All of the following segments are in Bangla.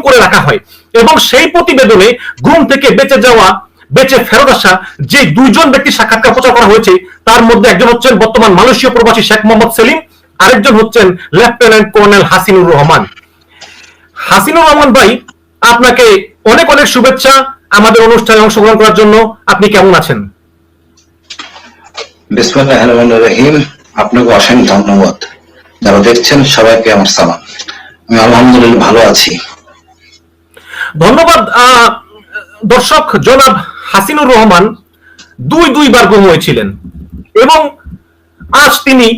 করে রাখা হয়। এবং সেই প্রতিবেদনে ঘুম থেকে বেঁচে যাওয়া, বেঁচে ফেরত আসা যে দুইজন ব্যক্তির সাক্ষাৎকার প্রচার করা হয়েছে, তার মধ্যে একজন হচ্ছেন বর্তমান মালয়েশীয় প্রবাসী শেখ মোহাম্মদ সেলিম, আরেকজন হচ্ছেন লেফটেন্যান্ট কর্নেল হাসিনুর রহমান। হাসিনুর রহমান ভাই, আপনাকে অনেক অনেক শুভেচ্ছা আমাদের অনুষ্ঠানে অংশগ্রহণ করার জন্য। আপনি কেমন আছেন? রহিম আপনাকে অসীম ধন্যবাদ। যারা দেখছেন, সবাইকে আমার সালাম। আমি আলহামদুলিল্লাহ ভালো আছি। ধন্যবাদ দর্শক জনাব হাসিনুর রহমান দুই দুইবার গুম হয়েছিলেন এবং আজ তিনি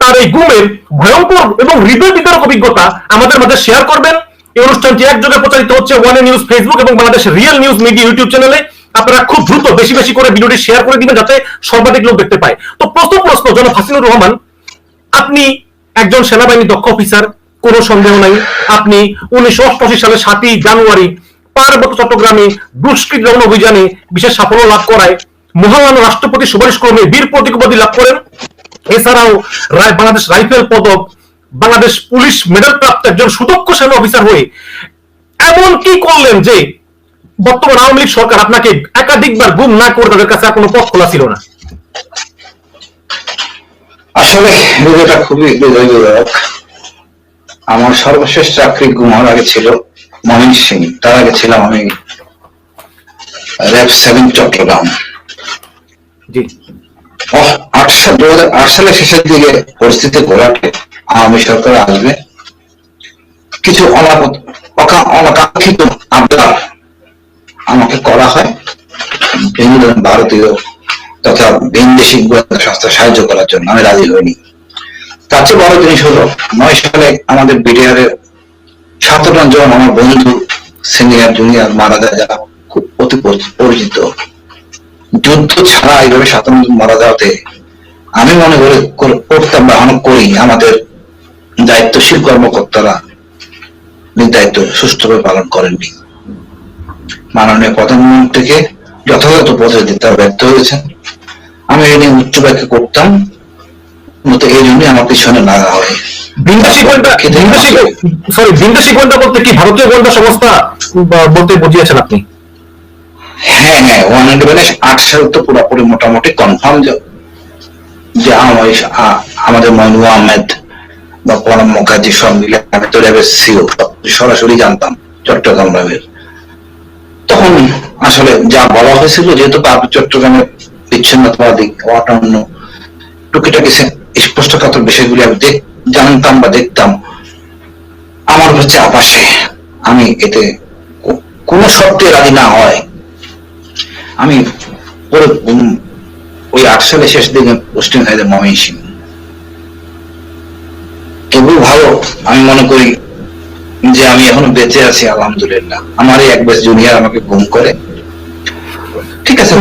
তার এই গুমের ভয়ঙ্কর এবং হৃদয় বিদারক অভিজ্ঞতা আমাদের মাঝে শেয়ার করবেন। এই অনুষ্ঠানটি একযোগে প্রচারিত হচ্ছে ওয়ান নিউজ ফেসবুক এবং Bangladesh real news media YouTube চ্যানেলে আপনারা খুব দ্রুত, বেশি বেশি করে ভিডিওটি শেয়ার করে দিবেন যাতে সর্বাধিক লোক দেখতে পায়। তো প্রথম প্রশ্ন, জনাব হাসিনুর রহমান, আপনি একজন সেনাবাহিনী দক্ষ অফিসার কোনো সন্দেহ নাই। আপনি উনিশশো অষ্টআশি সালের সাতই জানুয়ারি পার্বত্য চট্টগ্রামে দুষ্কৃত দমন অভিযানে বিশেষ সাফল্য লাভ করায় মহামান্য রাষ্ট্রপতি সুপারিশ ক্রমে বীর প্রতীক উপাধি লাভ করেন। এছাড়াও বাংলাদেশ রাইফেল পদক, বাংলাদেশ পুলিশ মেডেল প্রাপ্ত একজন সুদক্ষ সেনা অফিসার হয়ে এমন কি করলেন যে বর্তমান আওয়ামী লীগ সরকার আপনাকে একাধিকবার গুম না করে তাদের কাছে কোনো পথ খোলা ছিল না? আসলে ভিডিওটা খুবই বিদারক আমার সর্বশেষ চাকরি ঘুমার আগে ছিল মহিন সিং। তার আগে ছিলাম আমি র্যাব সেভেন চট্টগ্রাম। আট সাল দু হাজার আট সালের শেষের দিকে পরিস্থিতি ঘোরাটে আওয়ামী সরকার আসবে। কিছু অনাকাঙ্ক্ষিত আবদার আমাকে করা হয়। বিভিন্ন ভারতীয় তথা ভিনদেশি গোয়েন্দা সংস্থা সাহায্য করার জন্য। আমি রাজি হইনি। তার চেয়ে বড় জিনিস হলো নয় সালে আমাদের বিডিআর এর সতেরো জন আমার বন্ধু, সিনিয়র, জুনিয়র মারা যায়, যারা খুব অতি পরিচিত। যুদ্ধ ছাড়া এইভাবে জন মারা যাওয়াতে আমি মনে করি, কর- করতাম বা আমি করি। আমাদের দায়িত্বশীল কর্মকর্তারা দায়িত্ব সুষ্ঠুভাবে পালন করেননি। মাননীয় প্রধানমন্ত্রীকে যথাযথ পদে দিতে ব্যর্থ হয়েছেন। আমি এই নিয়ে উচ্চ ব্যাখ্যা করতাম। মতো এই জন্যই আমার পিছনে লাগা হয়। ভিনদেশি গোয়েন্দা খেতে সরি ভিনদেশি গোয়েন্দা বলতে কি ভারতীয় গোয়েন্দা সংস্থা বলতে বুঝিয়েছেন আপনি? হ্যাঁ হ্যাঁ ওয়ান ইলেভেন আট সাল তো পুরোপুরি মোটামুটি কনফার্ম যে যে আমার- আ- আমাদের মনু আহমেদ বা পরম মুখার্জি সব মিলে আমি তো র্যাবের সিও সরাসরি জানতাম চট্টগ্রাম র্যাবের। তখন আসলে যা বলা হয়েছিল যেহেতু চট্টগ্রামের বিচ্ছিন্নতাবাদী অটান্ন টুকিটাকি স্পষ্টকাতর বিষয়গুলি আমি জানতাম বা দেখতাম। আমার হচ্ছে আপাশে আমি এতে কোনো শর্তে রাজি না হয়। আমি পরে ওই আট সালের শেষ দিকে পোস্টিং হয়ে যায় মমিন সিং তবু ভালো? আমি মনে করি যে, আমি এখনও বেঁচে আছি, আলহামদুলিল্লাহ। আমার এক বেশ জুনিয়র আমাকে গুম করে। ঠিক আছে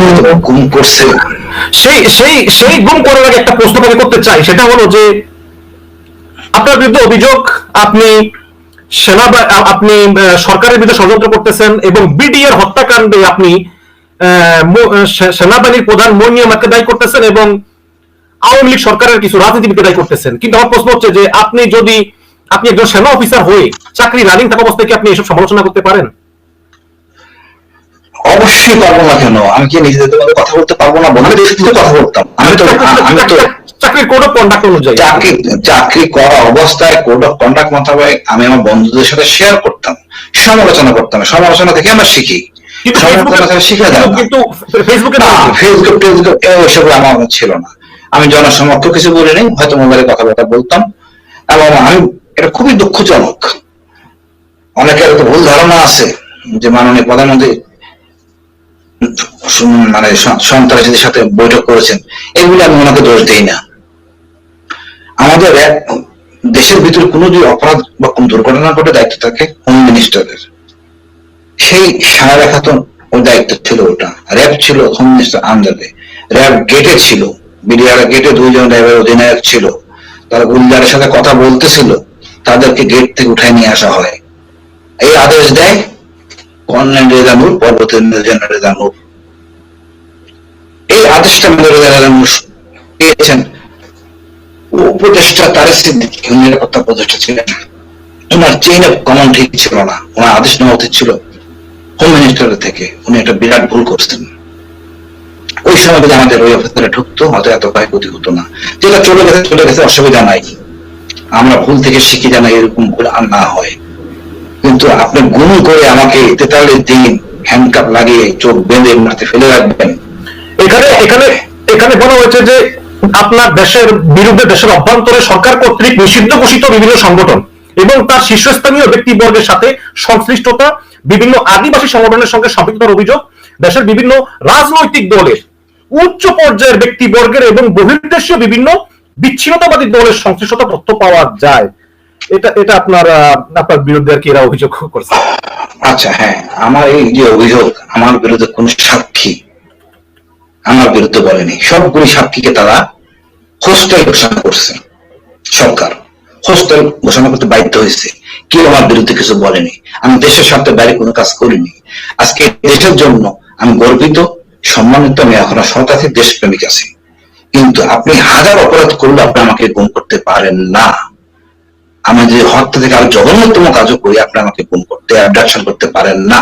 গুম করছে সেই সেই সেই গুম করার আগে একটা প্রশ্ন আমি করতে চাই, সেটা হলো যে আপনার বিরুদ্ধে অভিযোগ, আপনি সেনা, আপনি সরকারের বিরুদ্ধে ষড়যন্ত্র করতেছেন এবং বিডিআর হত্যাকাণ্ডে আপনি সেনাবাহিনীর প্রধান মনিয়ামাকে দায়ী করতেছেন এবং আওয়ামী লীগ সরকারের কিছু রাজনীতিবিদকে দায়ী করতেছেন। কিন্তু আমার প্রশ্ন হচ্ছে যে আপনি যদি, আপনি একজন সেনা অফিসার হয়ে চাকরি রানিং থাকা অবস্থায় কি আপনি এসব সমালোচনা করতে পারেন? অবশ্যই পারব না কেন? আমি কি নিজেদের মধ্যে কথা বলতে পারব না? বলে ব্যক্তিগত কথা বলতাম। আমি তো আমি তো চাকরির কোড অফ কন্ডাক্ট অনুযায়ী। চাকরি চাকরি করা অবস্থায় কোড অফ কন্ডাক্ট মোতাবেক আমি আমার বন্ধুদের সাথে শেয়ার করতাম। সমালোচনা করতাম। সমালোচনা থেকে আমরা শিখি। কিন্তু ফেসবুকে না। ফেসবুকে ফেসবুক ওইসব আমার ছিল না। আমি জনসমক্ষ কিছু বলি নাই হয়তো মোবাইলে কথাবার্তা বলতাম। এবং আমি এটা খুবই দুঃখজনক। অনেকের তো ভুল ধারণা আছে যে মাননীয় প্রধানমন্ত্রী মানে সন্ত্রাসীদের সাথে বৈঠক করেছেন। এগুলি আমি ওনাকে দোষ দিই না। আমাদের দেশের ভিতরে কোনো যদি অপরাধ বা কোন দুর্ঘটনা ঘটে দায়িত্ব থাকে, হোম মিনিস্টারের। সেই সারা খাতুন ওর দায়িত্ব ছিল ওটা। র্যাব ছিল, হোম মিনিস্টার আন্ডারে র্যাব গেটে ছিল। বিডিআর গেটে দুইজন র্যাবের অধিনায়ক ছিল। তারা গুলজারের সাথে কথা বলতেছিল। তাদেরকে গেট থেকে উঠায় নিয়ে আসা হয়। এই আদেশ দেয় কর্নেল রেজানুর পরবর্তী জেনারেল রেজানুর এই আদেশটা মেজর রেজানুর পেয়েছেন। উপদেষ্টা তারেক সিদ্দিকী নিরাপত্তা উপদেষ্টা ছিলেন। ওনার চেইন অফ কমান্ড ঠিক ছিল না। ওনার আদেশ নেওয়া উচিত ছিল হোম মিনিস্টারের থেকে। উনি একটা বিরাট ভুল করছেন। ওই সময় যদি আমাদের ওই অফিসারে ঢুকতো, হয়তো এত ক্ষয়ক্ষতি হতো না। যেটা চলে গেছে চলে গেছে, অসুবিধা নাই। আমরা ভুল থেকে শিখি যেন এরকম ভুল আর না হয়। কিন্তু আপনি গুম করে আমাকে তেতাল্লিশ দিন হ্যান্ডকাপ লাগিয়ে চোখ বেঁধে মাঠে ফেলে রাখবেন। এখানে এখানে এখানে বলা হয়েছে যে আপনার দেশের বিরুদ্ধে দেশের অভ্যন্তরে সরকার কর্তৃক নিষিদ্ধ ঘোষিত বিভিন্ন সংগঠন এবং তার শীর্ষস্থানীয় ব্যক্তিবর্গের সাথে সংশ্লিষ্টতা, বিভিন্ন আদিবাসী সংগঠনের সঙ্গে সম্পৃক্ততার অভিযোগ, দেশের বিভিন্ন রাজনৈতিক দলের, উচ্চ পর্যায়ের ব্যক্তিবর্গের এবং বহির্দেশীয় বিভিন্ন বিচ্ছিন্নতাবাদী দলের সংশ্লিষ্টতা তথ্য পাওয়া যায়। এটা এটা আপনার আপনার বিরুদ্ধে আর কি এরা অভিযোগ করছে? আচ্ছা হ্যাঁ আমার এই যে অভিযোগ, আমার বিরুদ্ধে কোন সাক্ষী আমার বিরুদ্ধে বলেনি। সবগুলি সাক্ষীকে তারা হোস্টেল ঘোষণা করছে, সরকার। হোস্টেল ঘোষণা করতে বাধ্য হয়েছে। কেউ আমার বিরুদ্ধে কিছু বলেনি। আমি দেশের স্বার্থে বাইরে কোনো কাজ করিনি। আজকে দেশের জন্য আমি গর্বিত, সম্মানিত, আমি এখন আছি দেশপ্রেমিক আছি। কিন্তু আপনি হাজার অপরাধ করলে আপনি আমাকে গুম করতে পারেন না। আমি যদি হত্যা থেকে আরও জঘন্যতম কাজও করি আপনি আমাকে গুম করতে অ্যাবডাকশন করতে পারেন না।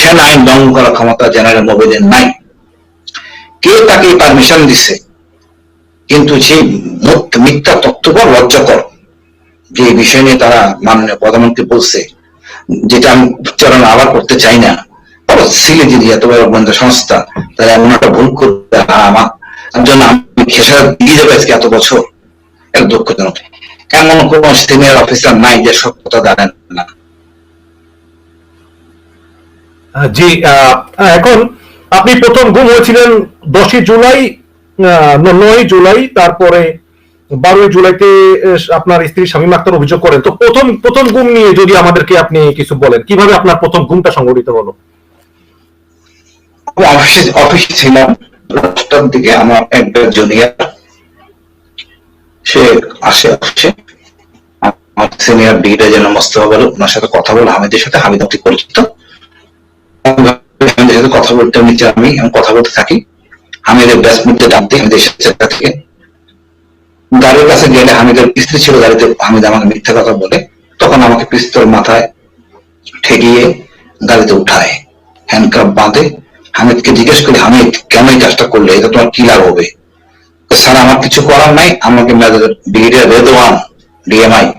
সেনা আইন ভঙ্গ করার ক্ষমতা জেনারেল মোবিলের নাই। কে তাকে পারমিশন দিছে? কিন্তু যে মিথ্যা তথ্যকর লজ্জাকর। যে বিষয় নিয়ে তারা মাননীয় প্রধানমন্ত্রী বলছে, যেটা আমি উচ্চারণ আবার করতে চাই না। সিলে যদি এত বড় গোয়েন্দা সংস্থা, তারা এমন একটা ভুল করতে আমার। জন্য আমি খেসার দিয়ে যাব আজকে এত বছর। এটা দুঃখজনক। এমন কোন সিনিয়র অফিসার নাই যে সত্যতা জানেন না। জি এখন আপনি প্রথম গুম হয়েছিলেন দশই জুলাই নয় জুলাই তারপরে বারোই জুলাইতে আপনার স্ত্রী স্বামী আক্তার অভিযোগ করেন। তো প্রথম প্রথম গুম নিয়ে যদি আমাদেরকে আপনি কিছু বলেন কীভাবে আপনার প্রথম গুমটা সংঘটিত হলো? অফিসে অফিসে ছিলাম দশটার দিকে আমার একবার জুনিয়র সে আসে অফিসে আমার সিনিয়র ব্রিগেডিয়ার জেনারেল মোস্তফা বলে ওনার সাথে কথা বলে, হামিদের সাথে হামিদ অতি পরিচিত। হামিদের সাথে কথা বলতে নিচে আমি কথা বলতে থাকি। হামিদের ব্যাস মুহূর্তে ডাক দিই, হামিদের সাথে থেকে। গাড়ির কাছে গেলে হামিদের স্ত্রী ছিল গাড়িতে হামিদ আমাকে মিথ্যা কথা বলে। তখন আমাকে পিস্তল মাথায় ঠেকিয়ে গাড়িতে উঠায় হ্যান্ডকাপ বাঁধে। হামিদকে জিজ্ঞেস করি, হামিদ, কেন এই কাজটা করলে? এটা তোমার কি লাভ হবে? স্যার আমার কিছু করার নাই। আমাকে ব্রিগেডিয়ার রেদওয়ান ডিএমআই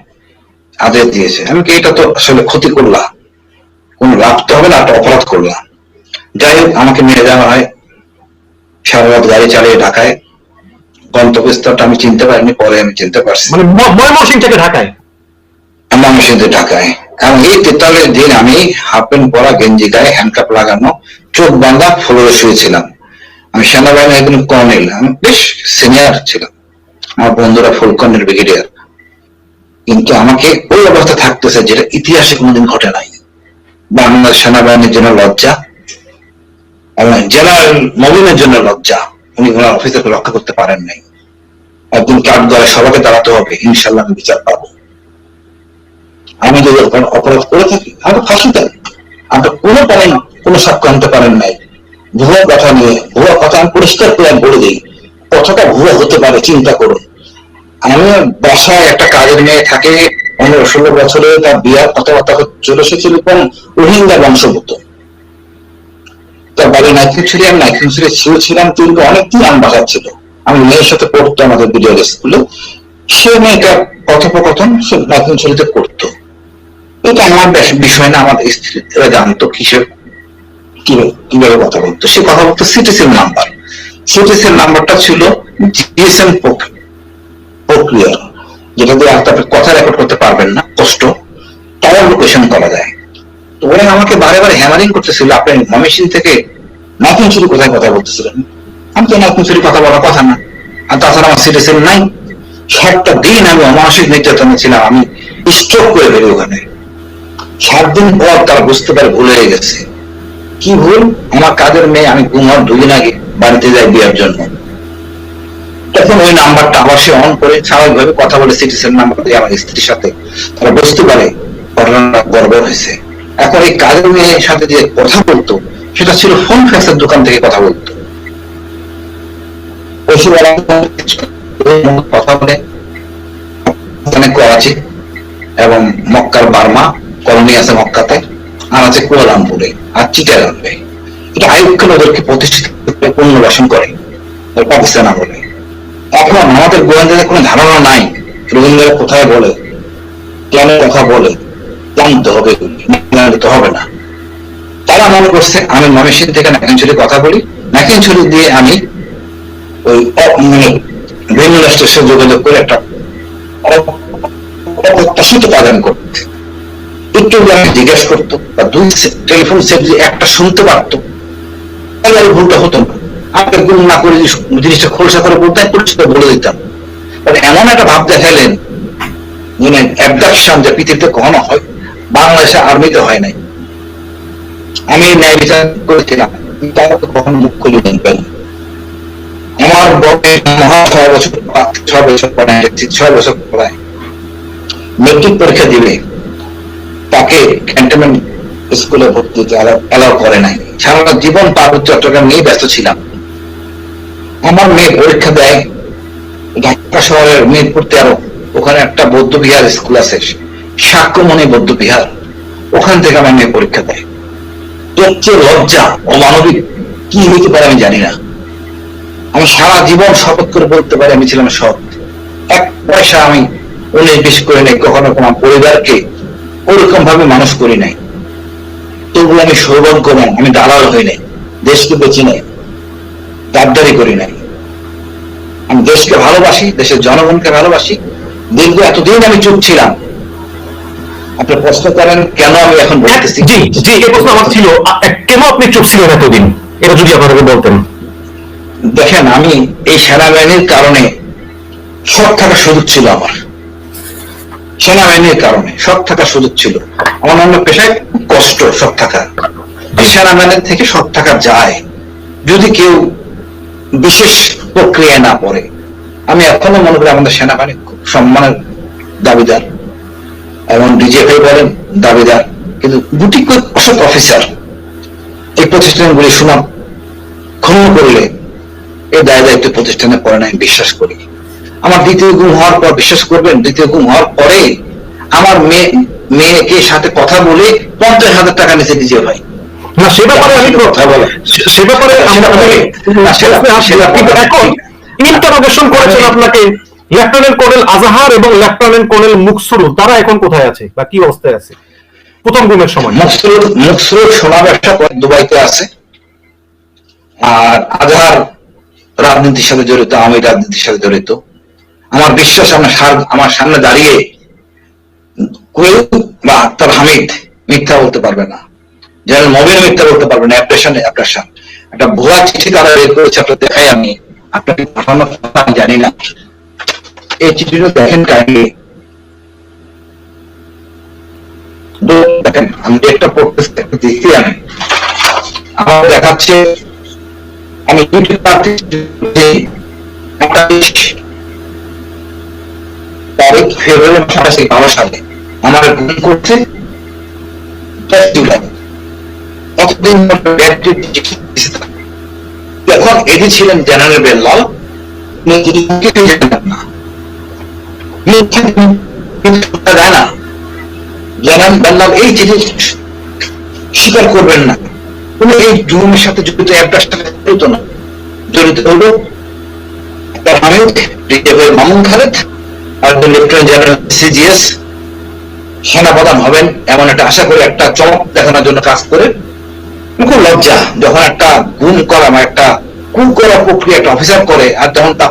আদেশ দিয়েছে। আমি কি এটা তো আসলে ক্ষতি করলাম? কোন লাভ তো হবে না একটা অপরাধ করলাম। যাই হোক আমাকে নিয়ে যাওয়া হয়। সারা গাড়ি চালিয়ে ঢাকায়। গন্তব্যস্থলটা আমি চিনতে পারিনি পরে আমি চিনতে পারছি। মানে ম- ময়মনসিংহ থেকে ঢাকায়? ময়মনসিংহ ঢাকায়। এবং এই তেতালের দিন আমি হাফ প্যান্ট পরা গেঞ্জি গায়ে হ্যান্ডকাপ লাগানো চোখ বাঁধা ফ্লোরে শুয়েছিলাম। আমি সেনাবাহিনী একজন কর্নেল, আমি বেশ সিনিয়র ছিলাম। আমার বন্ধুরা ফুল ব্রিগেডিয়ার কিন্তু আমাকে ওই অবস্থা থাকতেছে যেটা ইতিহাসে কোনোদিন ঘটে নাই। বাংলাদেশ সেনাবাহিনীর জন্য লজ্জা, এবং জেনারেল মবিনের জন্য লজ্জা। উনি ওনার অফিসারকে রক্ষা করতে পারেন নাই। একদিন কাঠ গড়ে সবাইকে দাঁড়াতে হবে ইনশাল্লাহ আমি বিচার পাবো। আমি যদি অপরাধ করে থাকি আমি ফাঁসি দেয় আমরা কোনো পারেন কোনো সাক্ষ্য আনতে পারেন নাই। ভুয়া কথা নিয়ে, ভুয়া কথা আমি পরিষ্কার করে বলে দিই। কথাটা ভুয়া হতে পারে, চিন্তা করুন আমি বাসায় একটা কাজের মেয়ে থাকে পনেরো ষোলো বছরে তার বিয়ার কথাবার্তা চলে এসেছিল কোন রোহিঙ্গা বংশভূত তার বাড়ি নাইকিনছড়ি আমি নাইকিনছড়ি ছিল ছিলাম কিন্তু অনেকদিন আম বাসা ছিল। আমি মেয়ের সাথে পড়তো আমাদের বিডিও স্কুলে। সে মেয়েটা কথোপকথন সে নাইকিনছড়িতে করতো। এটা আমার বিষয় না আমাদের স্ত্রীরা জানতো কিসের কীভাবে কথা বলতো। সে কথা বলতো সিটিসেল নাম্বার সিটিসেল নাম্বারটা ছিল জিএসএম প্রক্রিয়া। যেটা দিয়ে আপনি কথা রেকর্ড করতে পারবেন না, কষ্ট। টাওয়ার লোকেশন করা যায়। তো ওরা আমাকে বারে বারে হ্যামারিং করতেছিল থেকে নতুন চুরি কোথায় কথা বলতেছিলেন? আমি তো নতুন চুরি কথা বলার কথা না। আর তাছাড়া আমার সিটিসেল নাই। সাতটা দিন আমি অমানসিক নির্যাতনে ছিলাম, আমি স্ট্রোক করে ফেলি ওখানে। সাত দিন পর তারা বুঝতে পারে ভুল গেছে। কি ভুল? আমার কাজের মেয়ে, আমি ঘুমার দুদিন আগে বাড়িতে যাই বিয়ের জন্য। তখন ওই নাম্বারটা আবার সে অন করে স্বাভাবিকভাবে কথা বলে সিটিসেন নাম্বার দিয়ে আমার স্ত্রীর সাথে। তারা বুঝতে পারে ঘটনাটা গড়বড় হয়েছে। এখন এই কাজের মেয়ের সাথে যে কথা বলতো, সেটা ছিল ফোন ফ্যাক্সের দোকান থেকে কথা বলতো। কথা বলে করাচি এবং মক্কার বার্মা, কলোনি আছে মক্কাতে। আর আছে কুয়ালামপুরে আর চিটাগাঙ্গে এটা আইয়ুব খান ওদেরকে প্রতিষ্ঠিত পুনর্বাসন করে পাকিস্তান আমলে। এখন আমাদের গোয়েন্দাদের কোনো ধারণা নাই রোহিঙ্গারা কোথায় বলে কেন কথা বলে জানতে হবে জানলে তো হবে না। তারা মনে করছে, আমি ময়মনসিংহ থেকে নাকিনছড়ি কথা বলি নাকিনছড়ি দিয়ে আমি ওই মানে বিভিন্ন রাষ্ট্রের সাথে যোগাযোগ করে একটা অপ্রত্যাশিত প্রদান করতে। একটু আমি জিজ্ঞেস করতো বা দুই টেলিফোন সেট যদি একটা শুনতে পারতো, তাহলে আর ভুলটা হতো না। আমাকে গুম না করে জিনিসটা খোলসা করে বলতে পরিচিত বলে দিতাম। মানে এমন একটা ভাব দেখাইলেন মানে অ্যাবডাকশন যে পৃথিবীতে কখনো হয়, বাংলাদেশে আর্মিতে হয় নাই। আমি ন্যায় বিচার করেছিলাম তারা কখনো মুখ খুলে দেখবেন আমার বয়স মহা ছয় বছর ছয় বছর পরে, ছয় বছর পড়ায় মেট্রিক পরীক্ষা দিবে। তাকে ক্যান্টনমেন্ট স্কুলে ভর্তি অ্যালাউ করে নাই। সারা জীবন পার্বত্য চট্টগ্রাম নিয়ে ব্যস্ত ছিলাম। আমার মেয়ে পরীক্ষা দেয়, ঢাকা শহরের মিরপুর তেরো ওখানে একটা বৌদ্ধ বিহার স্কুল আছে সাক্ষ্যমণি বৌদ্ধ বিহার ওখান থেকে আমার মেয়ে পরীক্ষা দেয়। এর চেয়ে লজ্জা, অমানবিক, কি হইতে পারে আমি জানি না। আমি সারা জীবন শপথ করে বলতে পারি, আমি ছিলাম সৎ। এক পয়সা আমি উনিশ বিশ করে নেই, কখনো কোনো পরিবারকে ওরকম ভাবে মানুষ করি নাই। তবু আমি সৌভাগ্যবান আমি দালাল হই নাই দেশকে বেঁচে নাই গাদ্দারি করি নাই। আমি দেশকে ভালোবাসি দেশের জনগণকে ভালোবাসি। দীর্ঘ এতদিন আমি চুপ ছিলাম। আপনি প্রশ্ন করেন কেন আমি এখন বলতেছি? জি জি এই প্রশ্ন আমার ছিল কেন আপনি চুপ ছিলেন এতদিন? এটা যদি আপনাকে বলতেন। দেখেন আমি এই সেনাবাহিনীর কারণে সব থাকার সুযোগ ছিল আমার। সেনাবাহিনীর কারণে সব থাকার সুযোগ ছিল। আমার অন্য পেশায় কষ্ট, সব থাকা। এই সেনাবাহিনীর থেকে সব থাকা যায়। যদি কেউ বিশেষ প্রক্রিয়ায় না পড়ে, আমি এখনও মনে করি আমাদের সেনাবাহিনী খুব সম্মানের দাবিদার। এবং ডিজিএফআই বলেন, দাবিদার। কিন্তু গুটি কয়েক অফিসার, এই প্রতিষ্ঠানগুলি সুনাম ক্ষুণ্ণ করলে এই দায় দায়িত্ব প্রতিষ্ঠানে পড়ে না, আমি বিশ্বাস করি। আমার দ্বিতীয় গুম হওয়ার পর বিশ্বাস করবেন দ্বিতীয় গুম হওয়ার পরে আমার মেয়ে মেয়েকে সাথে কথা বলে পঞ্চাশ হাজার টাকা নিচে দিয়েছে ভাই। না সে ব্যাপারে আমি কথা বলে। সে- ব্যাপারে কিন্তু এখন ইন্টারোগেশন করেছেন আপনাকে লেফটেন্যান্ট কর্নেল আজাহার এবং লেফটেন্যান্ট কর্নেল মুকসুরুল। তারা এখন কোথায় আছে বা কি অবস্থায় আছে? প্রথম গুমের সময়। মকসুদ মকসুদ সোনা ব্যবসা করে দুবাইতে আছে। আর আজহার রাজনীতির সাথে জড়িত আমি রাজনীতির সাথে জড়িত। আমার বিশ্বাস, আমার আমার সামনে দাঁড়িয়ে কেউ বা আক্তার হামিদ মিথ্যা বলতে পারবে না। জেনারেল মবিন মিথ্যা বলতে পারবে না অ্যাপ্রেশন অ্যাপ্রেশন একটা ভুয়া চিঠি তারা বের করেছে, আপনার দেখাই আমি। আপনাকে পাঠানোর কথা আমি জানি না। এই চিঠিটা দেখেন কাইন্ডলি। দেখেন, আমি একটা পড়তেছি একটু দেখি আমি। আমার দেখাচ্ছে, আমি ইউটিউব প্রার্থী একটা তারিখ, ফেব্রুয়ারি মাস আঠাশে সালে আমার করছে জুলাই ছিলেন জেনারেল বেল্লাল এই স্বীকার করবেন না। উনি এই জুমের সাথে জড়িত একটা সাথে জড়িত না। জড়িত হলো, তার রিজার্ভের মামুন খালেদ আর লেফটেন্যান্ট জেনারেল সিজিএস সেনাপ্রধান হবেন এমন একটা আশা করে, একটা চমক দেখানোর জন্য কাজ করে। খুব লজ্জা যখন একটা গুম করা বা একটা গুম করা প্রক্রিয়া একটা অফিসার করে আর যখন তা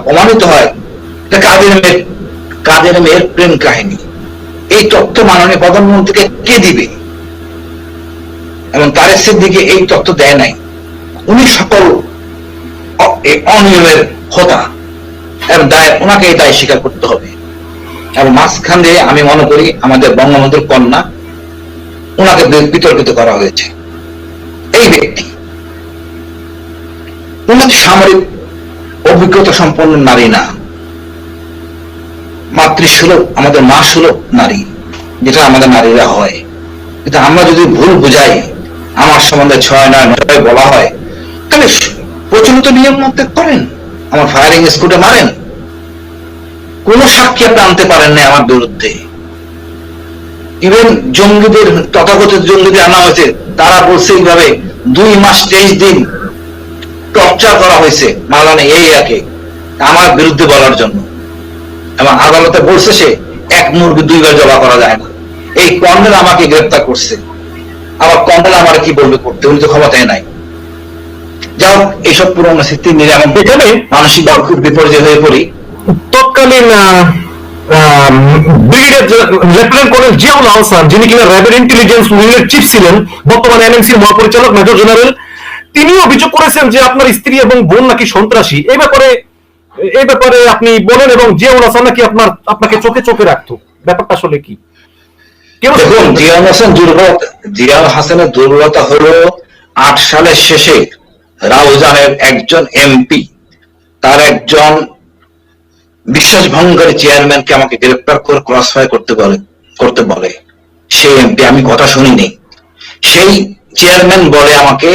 হয় কাদের মেয়ের কাদের মেয়ের প্রেম কাহিনী? এই তথ্য মাননীয় প্রধানমন্ত্রীকে কে দিবে? এবং তারেসের দিকে এই তথ্য দেয় নাই। উনি সকল অনিয়মের হোতা। এবং দায় ওনাকে এই দায় স্বীকার করতে হবে। এবং মাঝখান দিয়ে আমি মনে করি আমাদের বঙ্গবন্ধুর কন্যা ওনাকে বিতর্কিত করা হয়েছে। এই ব্যক্তি, উনি সামরিক অভিজ্ঞতা সম্পন্ন নারী না, মাতৃসুলভ, আমাদের মা সুলভ নারী, যেটা আমাদের নারীরা হয়। কিন্তু আমরা যদি ভুল বুঝাই, আমার সম্বন্ধে ছয় নয় নয় বলা হয়, তাহলে প্রচলিত নিয়ম মতে করেন আমার ফায়ারিং স্কুটে মারেন কোন সাক্ষী আপনি আনতে পারেন না আমার বিরুদ্ধে। ইভেন জঙ্গিদের, তথাকথিত জঙ্গিদের আনা হয়েছে, তারা বলছে এইভাবে দুই মাস তেইশ দিন টর্চার করা হয়েছে মালানা এরিয়াকে আমার বিরুদ্ধে বলার জন্য। এবং আদালতে বলছে সে এক মুরগি দুইবার জবা করা যায় না। এই কর্নেল আমাকে গ্রেপ্তার করছে। আবার কর্নেল আমার কি বলবে করতে? উনি তো ক্ষমতায় নাই। যাও এইসব পুরোনো স্মৃতি মিলে আমি এখানে মানসিকভাবে খুব বিপর্যয় হয়ে পড়ি। তৎকালীন brigadier lieutenant colonel Ziaul Ahsan যিনি কিনা র্যাবের ইন্টেলিজেন্স উইংয়ের চিফ ছিলেন বর্তমানে এনএমসির মহাপরিচালক মেজর জেনারেল তিনি অভিযোগ করেছেন যে আপনার স্ত্রী এবং বোন নাকি সন্ত্রাসী। এই ব্যাপারে এই ব্যাপারে আপনি বলেন এবং জিয়াউল হাসান নাকি আপনার আপনাকে চোখে চোখে রাখতো। ব্যাপারটা আসলে কি? দেখুন জিয়াউল হাসান দুর্বলতা জিয়াউল হাসানের দুর্বলতা হলো আট সালের শেষে রাউজানের একজন এমপি তার একজন বিশ্বাস ভঙ্গকারী চেয়ারম্যানকে আমাকে গ্রেপ্তার করে ক্রস ফায়ার করতে বলে করতে বলে। সেই এমপি, আমি কথা শুনিনি। সেই চেয়ারম্যান বলে আমাকে,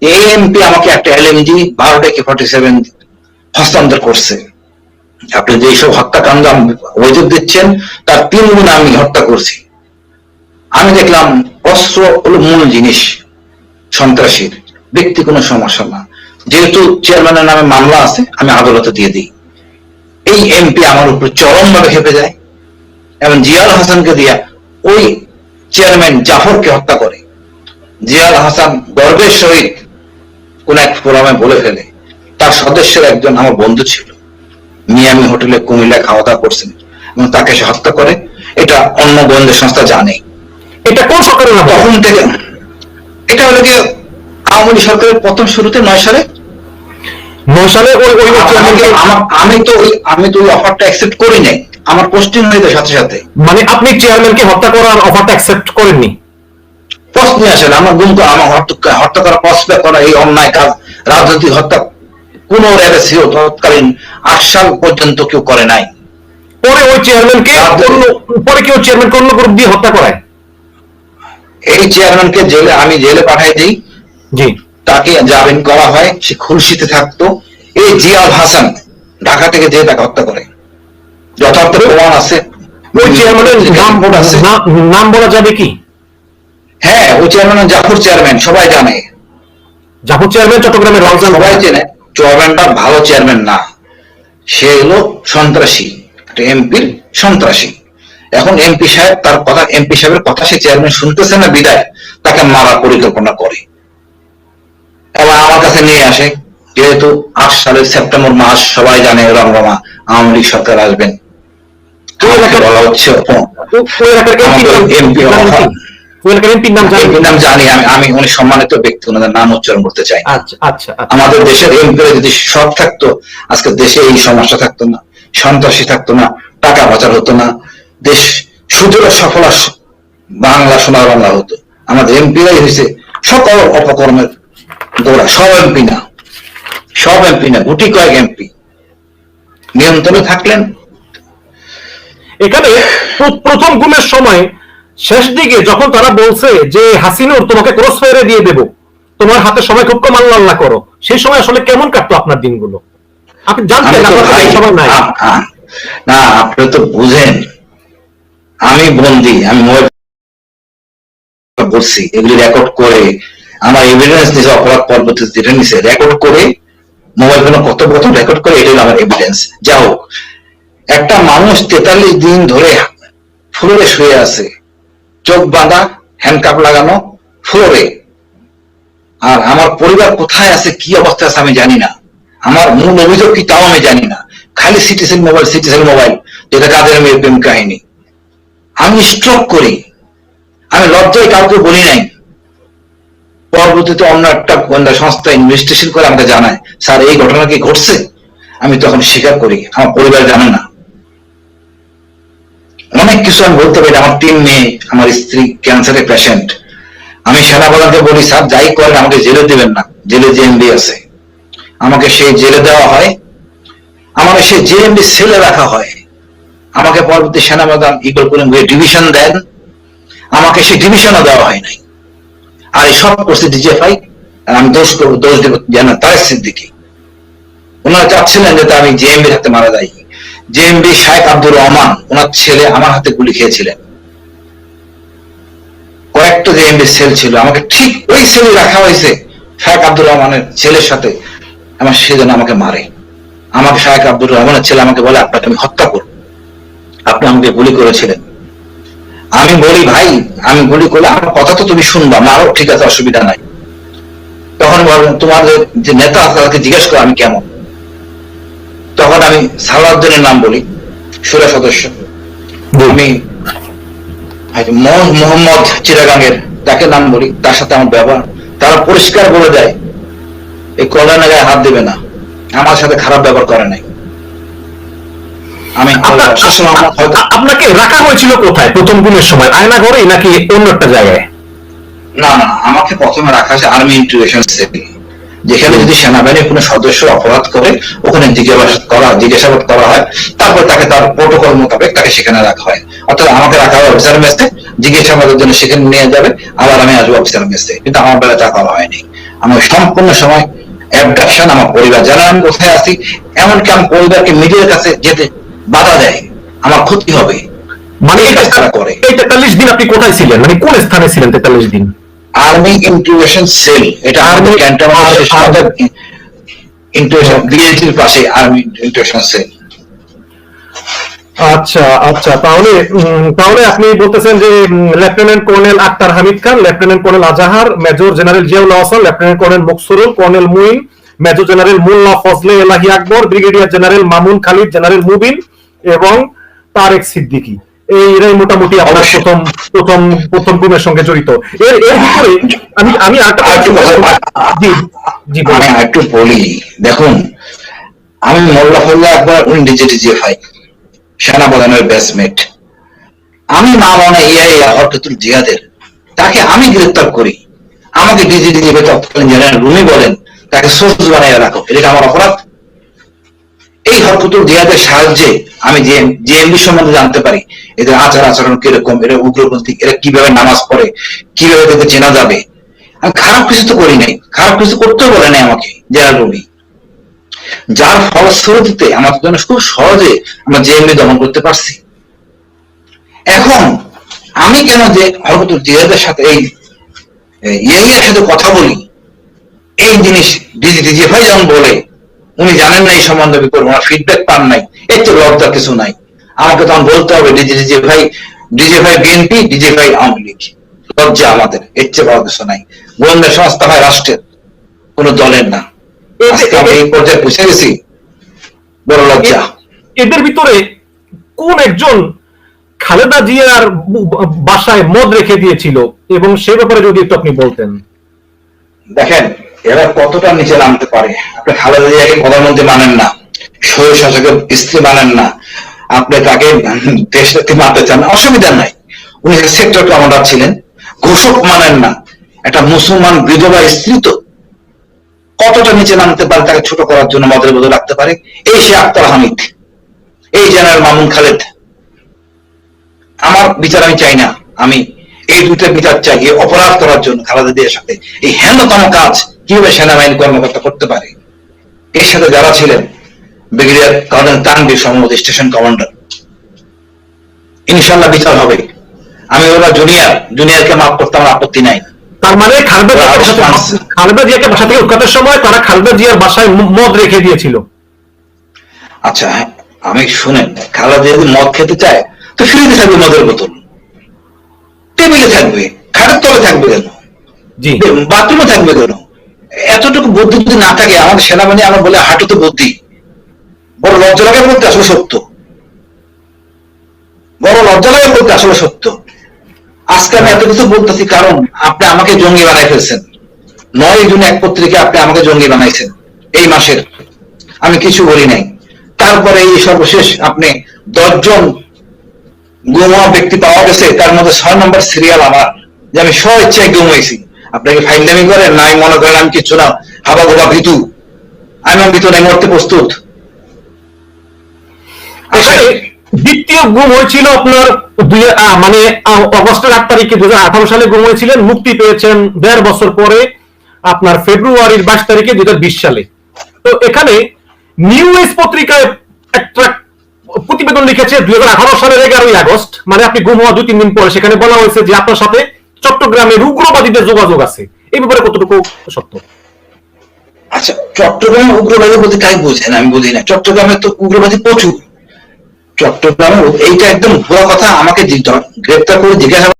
এই এমপি আমাকে একটা এলএমজি বারোটা কে ফর্টি সেভেন হস্তান্তর করছে। আপনি যে সব হত্যাকাণ্ড অভিযোগ দিচ্ছেন, তার তিন গুণ আমি হত্যা করছি। আমি দেখলাম অস্ত্র হলো মূল জিনিস, সন্ত্রাসীর। ব্যক্তি কোনো সমস্যা না। যেহেতু চেয়ারম্যানের নামে মামলা আছে, আমি আদালতে দিয়ে দিই। এই এমপি আমার উপর চরম ভাবে খেপে যায়। এবং জিয়াউল হাসানকে দিয়া ওই চেয়ারম্যান জাফরকে হত্যা করে। জিয়াউল হাসান গর্বের সহিত কোন এক ফোরামে বলে ফেলে তার সদস্যের একজন আমার বন্ধু ছিল। মিয়ামি হোটেলে কুমিল্লা খাওয়া দাওয়া করছেন এবং তাকে সে হত্যা করে। এটা অন্য গোয়েন্দা সংস্থা জানে। এটা কোন সরকারের তখন থেকে এটা হলো গিয়ে আওয়ামী লীগ সরকারের প্রথম শুরুতে নয় সালে নয় সালে ওই ওই আমা- তো ওই আমি তো ওই অফারটা অ্যাকসেপ্ট করি নাই। আমার পোস্টিং হয়ে যায় সাথে সাথে। মানে আপনি চেয়ারম্যানকে হত্যা করার অফারটা অ্যাকসেপ্ট করেননি? আসেন আমার গুম তো আমার হত্যা হত্যা করা করা এই অন্যায় কাজ রাজনৈতিক হত্যা কোন তৎকালীন আট সাল পর্যন্ত কেউ করে নাই। পরে ওই চেয়ারম্যানকে অন্য পরে কেউ চেয়ারম্যানকে অন্য গ্রুপ দিয়ে হত্যা করায়? এই চেয়ারম্যানকে জেলে আমি জেলে পাঠাই দিই। জি। তাকে জামিন করা হয় সে খুলশিতে থাকতো। এই জিয়াউল হাসান ঢাকা থেকে যে তাকে হত্যা করে। যথার্থ প্রমাণ আছে। ওই চেয়ারম্যানের নাম আছে। নাম বলা যাবে কি? হ্যাঁ ওই চেয়ারম্যান জাফর চেয়ারম্যান সবাই জানে। জাফর চেয়ারম্যান চট্টগ্রামের রাউজান সবাই চেনে চেয়ারম্যানটা ভালো চেয়ারম্যান না। সে হলো সন্ত্রাসী এমপির সন্ত্রাসী। এখন এমপি সাহেব তার কথা এমপি সাহেবের কথা সে চেয়ারম্যান শুনতেছে না বিদায় তাকে মারা পরিকল্পনা করে। এবং আমার কাছে নিয়ে আসে যেহেতু আট সালের সেপ্টেম্বর মাস সবাই জানে রমরমা আওয়ামী লীগ সরকার আসবেন। বলা হচ্ছে এমপি নাম জানি আমি আমি অনেক সম্মানিত ব্যক্তি ওনাদের নাম উচ্চারণ করতে চাই। আচ্ছা আচ্ছা আচ্ছা। আমাদের দেশের এমপিরা যদি সৎ থাকতো আজকে দেশে এই সমস্যা থাকতো না সন্ত্রাসী থাকতো না টাকা পাচার হতো না দেশ সুদূর সফল বাংলা সোনার বাংলা হতো। আমাদের এমপিরাই হয়েছে সকল অপকর্মের গোড়া সব এমপি না। সব এমপি না গুটি কয়েক এমপি নিয়ন্ত্রণে থাকলেন। এখানে প্রথম গুমের সময় শেষ দিকে যখন তারা বলছে যে হাসিনুর তোমাকে ক্রস ফায়ারে দিয়ে দেবো। তোমার হাতে সময় খুব কম আল্লাহ আল্লাহ করো। সেই সময় আসলে কেমন কাটতো আপনার দিনগুলো? আপনি জানতেন সময় নাই। না আপনি তো বুঝেন। আমি বন্দি আমি বলছি এগুলি রেকর্ড করে আমার এভিডেন্স নিছে অপরাধ পরবর্তীতে যেটা নিছে রেকর্ড করে মোবাইল ফোনে কত রেকর্ড করে এটাই আমার এভিডেন্স যা হোক, একটা মানুষ তেতাল্লিশ দিন ধরে ফ্লোরে শুয়ে আছে, চোখ বাঁধা হ্যান্ডকাপ লাগানো ফ্লোরে আর আমার পরিবার কোথায় আছে, কি অবস্থা আছে আমি জানি না। আমার মূল অভিযোগ কি তাও আমি জানি না। খালি সিটিসেল মোবাইল সিটিসেল মোবাইল যেটা কাদের মেয়ের প্রেম কাহিনী। আমি স্ট্রোক করি। আমি লজ্জায় কাউকে বলি নাই। পরবর্তীতে অন্য একটা গোয়েন্দা সংস্থা ইনভেস্টিগেশন করে আমাকে জানায়, স্যার, এই ঘটনা কি ঘটছে? আমি তখন স্বীকার করি, আমার পরিবার জানে না। অনেক কিছু আমি বলতে পারি, আমার তিন মেয়ে, আমার স্ত্রী, ক্যান্সারের পেশেন্ট আমি সেনাপ্রধানকে বলি, স্যার, যাই করেন, আমাকে জেলে দেবেন না, জেলে জেএমবি আছে। আমাকে সেই জেলে দেওয়া হয়, আমাকে সেই জেএমবি সেলে রাখা হয়। আমাকে পরবর্তী সেনাপ্রধান ইগল করিম ডিভিশন দেন, আমাকে সেই ডিভিশনও দেওয়া হয় নাই। আর এই সব করছে ডিজিএফআই আর আমি দোষ করব, দোষ দেবো যেন তার সিদ্দিকি। ওনারা চাচ্ছিলেন যাতে আমি জেএমবির হাতে মারা যাই। জেএমবি শাহেখ আব্দুর রহমান, ওনার ছেলে আমার হাতে গুলি খেয়েছিলেন। কয়েকটা যে এমবি সেল ছিল। আমাকে ঠিক ওই সেলে রাখা হয়েছে শাহেক আব্দুর রহমানের ছেলের সাথে। আমার সেজন্য আমাকে মারে। আমাকে শাহেক আব্দুর রহমানের ছেলে আমাকে বলে, আপনাকে আমি হত্যা করব। আপনি আমাকে গুলি করেছিলেন। আমি বলি ভাই আমি বলি করলে আমার কথা তো তুমি শুনবা মারো ঠিক আছে অসুবিধা নাই। তখন তোমাদের যে নেতা আছে তাদেরকে জিজ্ঞেস করো আমি কেমন? তখন আমি সালাউদ্দিনের নাম বলি সুরা সদস্য। আমি মোহাম্মদ চিরাগাঙ্গের তাকে নাম বলি তার সাথে আমার ব্যবহার। তারা পরিষ্কার বলে দেয় এই কল্যাণে গায়ে হাত দেবে না। আমার সাথে খারাপ ব্যবহার করে নাই। আমি আপনাকে রাখা হয়েছিল কোথায়? প্রথম গুমের সময়। আয়না ঘরে নাকি অন্য একটা জায়গায়? না না আমাকে প্রথমে রাখা হয়েছে আর্মি ইন্টিগ্রেশন সেল যেখানে যদি সেনাবাহিনীর কোনো সদস্য অপরাধ করে ওখানে জিজ্ঞাসাবাদ করা জিজ্ঞাসাবাদ করা হয় তারপর তাকে তার প্রোটোকল মোতাবেক তাকে সেখানে রাখা হয়। অর্থাৎ আমাকে রাখা হয় অফিসার মেসে জিজ্ঞাসাবাদের জন্য সেখানে নিয়ে যাবে আবার আমি আসব অফিসার মেসে কিন্তু আমার বেলা তা করা হয়নি। আমার সম্পূর্ণ সময় অ্যাবডাকশন আমার পরিবার জানা আমি কোথায় আছি এমনকি আমার পরিবারকে মিডিয়ার কাছে যেতে বাধা দেয় আমার ক্ষতি হবে। মানে কাজটা করে। এই তেতাল্লিশ দিন আপনি কোথায় ছিলেন? মানে কোন স্থানে ছিলেন তেতাল্লিশ দিন? আর্মি ইন্টিগ্রেশন সেল এটা আমাদের ইন্টিগ্রেশন পাশে আর্মি ইন্টিগ্রেশন সেল আচ্ছা আচ্ছা তাহলে তাহলে আপনি বলতেছেন যে lieutenant colonel Akhtar Hamid Khan lieutenant colonel Azahar major general Ziaul Hasan lieutenant colonel Muksurul colonel Muin major general Molla Fazle Elahi Akbar brigadier general Mamun Khalid general Mubin এবং তারেক সিদ্দিকী। এই এরাই মোটামুটি অবশ্যই। প্রথম প্রথম প্রথম গুমের সঙ্গে জড়িত। এর এর ভিতরে আমি আমি জি জি একটু বলি দেখুন আমি মোল্লা ফল্লা একবার উনি ডিজিটিজিএফআই সেনা প্রধানের ব্যাচমেট আমি মা মনে ইয়া ইয়া হরকতুল জিহাদের। তাকে আমি গ্রেফতার করি। আমাকে ডিজিটিজিএফআই তৎকালীন জেনারেল রুমি বলেন তাকে সোর্স বানিয়ে রাখো। এটা আমার অপরাধ? এই হরকতুল জিহাদের সাহায্যে আমি জেএমবি সম্বন্ধে জানতে পারি, এদের আচার আচরণ কীরকম, এরা উগ্রপন্থী এরা কীভাবে নামাজ পড়ে, কীভাবে এদেরকে চেনা যাবে? আমি খারাপ কিছু তো করি নাই, খারাপ কিছু করতেও বলে নাই আমাকে, জেনারেল রবি যার ফলশ্রুতিতে আমাদের জন্য খুব সহজে আমরা জেএমবি দমন করতে পারছি। এখন, আমি কেন যে হরকতুল জিহাদের সাথে এই ইয়ের সাথে কথা বলি, এই জিনিস ডিজিটিজিএফআই যেমন বলে উনি জানেন না এই সম্বন্ধে কি করব ফিডব্যাক পান নাই। এর তো লজ্জার কিছু নাই। আমাকে তখন বলতে হবে ডিজিটিজিএফআই DGFI BNP DGFI Awami League. লজ্জা আমাদের এর চেয়ে বড় কিছু নাই। গোয়েন্দা সংস্থা হয় রাষ্ট্রের কোন দলের না। আজকে আমি এই পর্যায়ে পৌঁছে গেছি। বড় লজ্জা। এদের ভিতরে কোন একজন খালেদা জিয়ার বাসায় মদ রেখে দিয়েছিল? এবং সে ব্যাপারে যদি একটু আপনি বলতেন। দেখেন এরা কতটা নিচে নামতে পারে? আপনি খালেদা জিয়াকে প্রধানমন্ত্রী মানেন না স্বৈর শাসকের স্ত্রী মানেন না। আপনি তাকে দেশ মানতে চান, অসুবিধা নাই। উনি সেক্টর কমান্ডার ছিলেন, ঘোষক মানেন না। একটা মুসলমান বিধবা স্ত্রী তো কতটা নিচে নামতে পারে তাকে ছোট করার জন্য মদের বদল রাখতে পারে? এই সে আক্তার হামিদ, এই জেনারেল মামুন খালেদ। আমার বিচার আমি চাই না। আমি এই দুইটা বিচার চাই অপরাধ করার জন্য খালেদা জিয়ার সাথে। এই হেনতম কাজ কীভাবে সেনাবাহিনী কর্মকর্তা করতে পারে? এর সাথে যারা ছিলেন ব্রিগেডিয়ার কর্নেল তানবীর সম্ভবত স্টেশন কমান্ডার। ইনশাল্লাহ বিচার হবে। আমি ওরা জুনিয়র জুনিয়রকে মাফ করতে আমার আপত্তি নাই। তার মানে খালেদা জিয়াকে বাসা থেকে- উৎখাতের সময় তারা খালেদা জিয়ার বাসায় মদ রেখে দিয়েছিল। আচ্ছা আমি শুনেন খালেদা জিয়া যদি মদ খেতে চায় তো ফ্রিতে থাকবে মদের বোতল। টেবিলে থাকবে খাটের তলে থাকবে কেন? বাথরুমে থাকবে কেন? এতটুকু বুদ্ধি যদি না থাকে, আমাদের সেনাবাহিনী আমার বলে হাঁটুতে বুদ্ধি। বড় লজ্জা লাগে বলতে আসলে সত্য। বড় লজ্জা লাগে বলতে আসলে সত্য। আজকে আমি এত কিছু বলতেছি কারণ আপনি আমাকে জঙ্গি বানাই ফেলছেন। নয় জুন এক পত্রিকা আপনি আমাকে জঙ্গি বানাইছেন, এই মাসের। আমি কিছু বলি নাই। তারপরে এই সর্বশেষ আপনি দশজন গুমা ব্যক্তি পাওয়া গেছে, তার মধ্যে ছয় নম্বর সিরিয়াল আমার, যে আমি স্ব ইচ্ছায় গুম হয়েছি আপনাকে ফাইন্দামি করেন? নাই, মনে করেন আমি কিছু না। হাবা গোবা ভীতু। আমি ভীতু নাই মরতে প্রস্তুত। দ্বিতীয় গুম হয়েছিল আপনার মানে অগস্টের আট তারিখে দুই সালে গুম হয়েছিলেন, মুক্তি পেয়েছেন দেড় বছর পরে আপনার ফেব্রুয়ারির বাইশ তারিখে দুই হাজার বিশ সালে। তো এখানে নিউ এজ পত্রিকায় একটা প্রতিবেদন লিখেছে দুই হাজার আঠারো সালের এগারোই আগস্ট মানে আপনি গুম হওয়া দুই, তিন দিন পরে। সেখানে বলা হয়েছে যে আপনার সাথে চট্টগ্রামের উগ্রবাদীদের যোগাযোগ আছে। এই ব্যাপারে কতটুকু সত্য? আচ্ছা চট্টগ্রামে উগ্রবাদী বলতে কাই বোঝেন, আমি বুঝি না। চট্টগ্রামে তো উগ্রবাদী প্রচুর। চট্টগ্রামে এইটা একদম ভুয়া কথা, আমাকে গ্রেপ্তার করে জিজ্ঞাসা